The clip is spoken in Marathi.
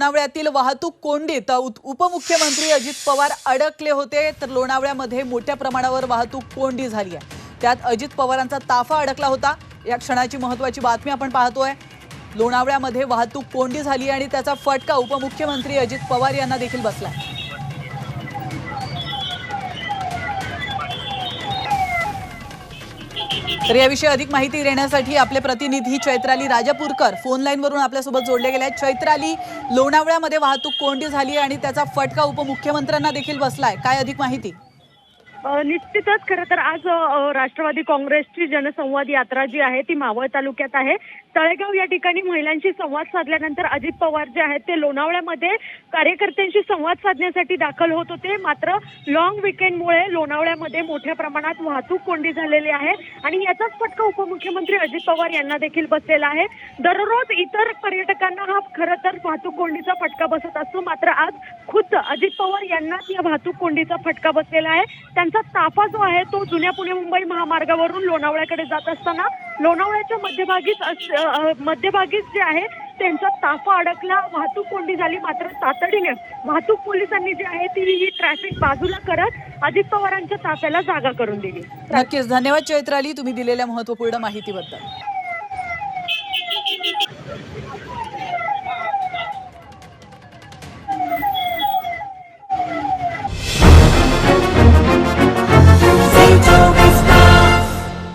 लोणावळ्यातील वाहतूक कोंडीत उपमुख्यमंत्री अजित पवार अडकले होते. तर लोणावळ्यामध्ये मोठ्या प्रमाणावर वाहतूक कोंडी झाली आहे. त्यात अजित पवारांचा ताफा अडकला होता. या क्षणाची महत्वाची बातमी आपण पाहतोय. लोणावळ्यामध्ये वाहतूक कोंडी झाली आणि त्याचा फटका उपमुख्यमंत्री अजित पवार यांना देखील बसलाय तर याविषयी अधिक माहिती देण्यासाठी आपले प्रतिनिधी चैत्राली राजापूरकर फोन लाईनवरून आपल्यासोबत जोडले गेले आहेत. चैत्राली लोणावळ्यामध्ये वाहतूक कोंडी झाली आणि त्याचा फटका उपमुख्यमंत्र्यांना देखील बसलाय. काय अधिक माहिती? निश्चितच खरं तर आज राष्ट्रवादी काँग्रेसची जनसंवाद यात्रा जी आहे ती मावळ तालुक्यात आहे. तळेगाव या ठिकाणी महिलांशी संवाद साधल्यानंतर अजित पवार जे आहेत ते लोणावळ्यामध्ये कार्यकर्त्यांशी संवाद साधण्यासाठी दाखल होत होते. मात्र लॉंग विकेंडमुळे लोणावळ्यामध्ये मोठ्या प्रमाणात वाहतूक कोंडी झालेली आहे आणि याचाच फटका उपमुख्यमंत्री अजित पवार यांना देखील बसलेला आहे. दररोज इतर पर्यटकांना हा खरं तर वाहतूक कोंडीचा फटका बसत असतो. मात्र आज खुद्द अजित पवार यांनाच या वाहतूक कोंडीचा फटका बसलेला आहे. त्यांचा ताफा जो आहे तो जुन्या पुणे मुंबई महामार्गावरून लोणावळ्याकडे जात असताना लोणावळ्याच्या मध्यभागीच मध्यभागीच जे आहे त्यांचा ताफा अडकला वाहतूक कोंडी झाली मात्र तातडीने. वाहतूक पोलिसांनी जी आहे ती ही ट्रॅफिक बाजूला करत अजित पवारांच्या ताफ्याला जागा करून दिली. नक्कीच. धन्यवाद चैत्राली तुम्ही दिलेल्या महत्त्वपूर्ण माहितीबद्दल.